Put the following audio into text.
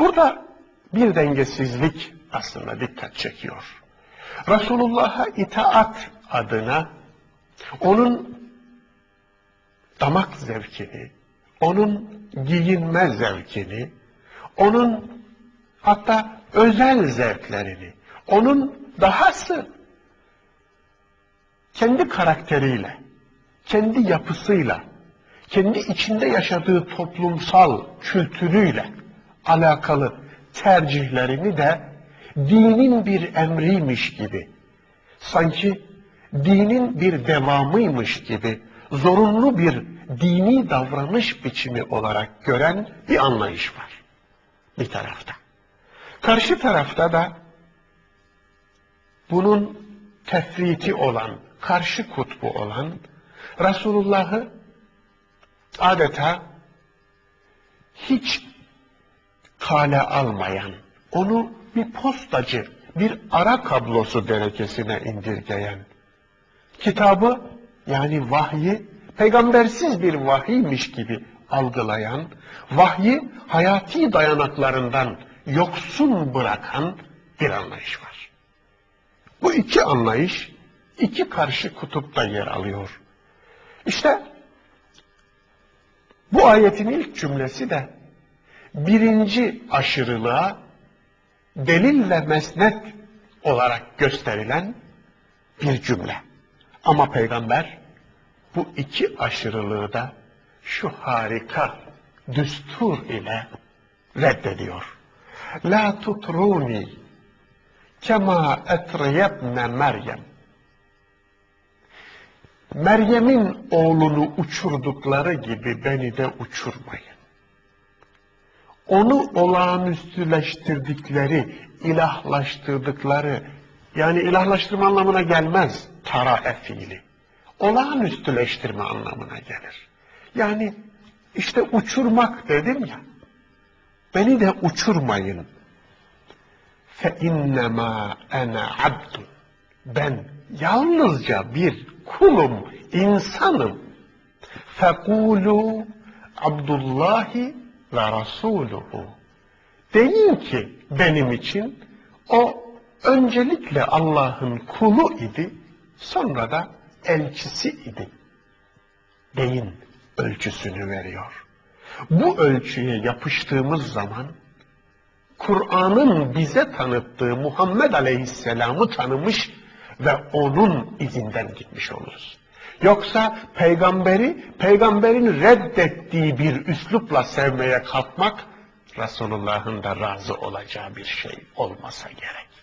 Burada bir dengesizlik aslında dikkat çekiyor. Resulullah'a itaat adına onun damak zevkini, onun giyinme zevkini, onun hatta özel zevklerini, onun dahası kendi karakteriyle, kendi yapısıyla, kendi içinde yaşadığı toplumsal kültürüyle alakalı tercihlerini de dinin bir emriymiş gibi, sanki dinin bir devamıymış gibi, zorunlu bir dini davranış biçimi olarak gören bir anlayış var bir tarafta. Karşı tarafta da bunun tefriti olan, karşı kutbu olan Resulullah'ı adeta hiç kale almayan, onu bir postacı, bir ara kablosu derecesine indirgeyen, kitabı yani vahyi peygambersiz bir vahiymiş gibi algılayan, vahyi hayati dayanaklarından yoksun bırakan bir anlayış var. Bu iki anlayış iki karşı kutupta yer alıyor. İşte bu ayetin ilk cümlesi de birinci aşırılığa delil ve mesnet olarak gösterilen bir cümle. Ama peygamber bu iki aşırılığı da şu harika düstur ile reddediyor. La tutruni kema etriyebne Meryem. Meryem'in oğlunu uçurdukları gibi beni de uçurmayın. Onu olağanüstüleştirdikleri, ilahlaştırdıkları, yani ilahlaştırma anlamına gelmez tara fiili. Olağanüstüleştirme anlamına gelir. Yani işte uçurmak dedim ya. Beni de uçurmayın. İnnema ene abdun. Ben yalnızca bir kulum, insanım. Fekulu Abdullahi ve Rasuluhu. Deyin ki benim için o öncelikle Allah'ın kulu idi, sonra da elçisi idi. Deyin ölçüsünü veriyor. Bu ölçüye yapıştığımız zaman Kur'an'ın bize tanıttığı Muhammed Aleyhisselam'ı tanımış ve onun izinden gitmiş oluruz. Yoksa peygamberi, peygamberin reddettiği bir üslupla sevmeye kalkmak, Resulullah'ın da razı olacağı bir şey olmasa gerek.